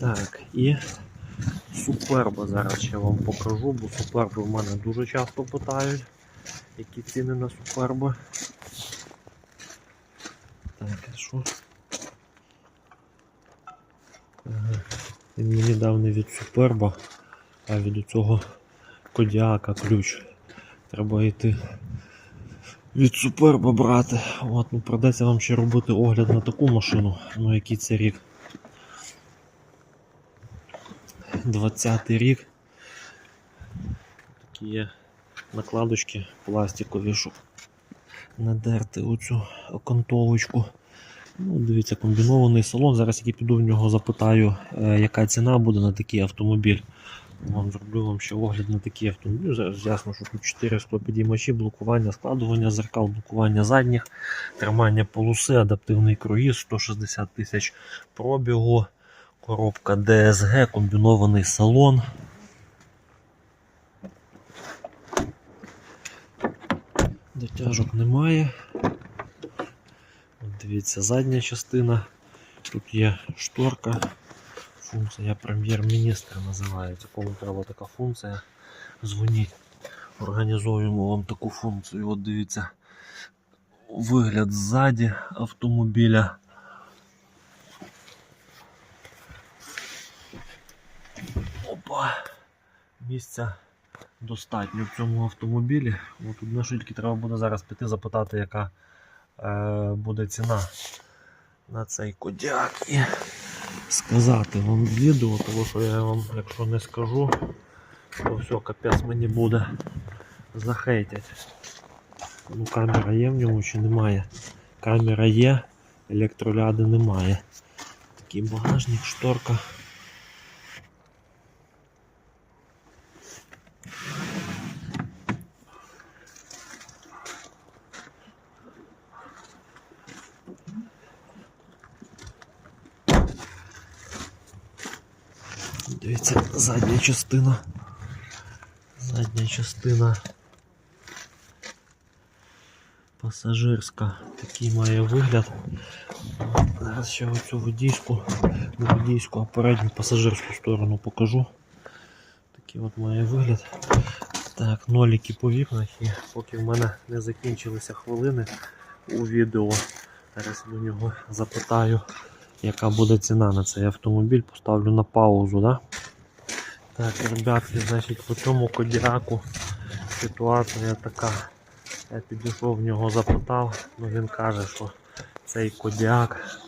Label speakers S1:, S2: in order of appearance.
S1: Так, і суперба зараз я вам покажу, бо суперби в мене дуже часто питають, які ціни на суперби. Так, що? Він мені дав не від суперба, а від цього кодіака ключ. Треба йти від суперба брати. От, ну придеться вам ще робити огляд на таку машину. Ну який це рік. 20 рік. Такі є накладочки пластикові, щоб надерти оцю окантовочку. Ну, дивіться, комбінований салон. Зараз я піду в нього запитаю, е, яка ціна буде на такий автомобіль. Вам зроблю вам ще огляд на такий автомобіль. Зараз ясно, що тут 4 склопідіймачі, блокування, складування зеркал, блокування задніх, тримання полоси, адаптивний круїз, 160 тисяч пробігу, коробка DSG, комбінований салон. Дотяжок немає. От дивіться, задня частина. Тут є шторка. Функція прем'єр-міністра називається. Кому треба така функція. Дзвоніть. Організуємо вам таку функцію. От дивіться. Вигляд ззаді автомобіля. Опа! Місця достатньо в цьому автомобілі. От що тільки треба буде зараз піти запитати, яка е, буде ціна на цей кодяк і сказати вам відео, тому що я вам, якщо не скажу, то все, капець мені буде захейтять. Ну, камера є в ньому чи немає. Камера є, електроляди немає. Такий багажник, шторка. Дивіться, задня частина. Задня частина пасажирська. Такий має вигляд. Зараз ще оцю водійську, не водійську, а передню пасажирську сторону покажу. Такий от має вигляд. Так, ноліки по вікнах і поки в мене не закінчилися хвилини у відео. Зараз до нього запитаю, яка буде ціна на цей автомобіль. Поставлю на паузу. Да? Так, ребятки, значить по цьому кодіаку ситуація така. Я підійшов в нього запитав, ну він каже, що цей кодіак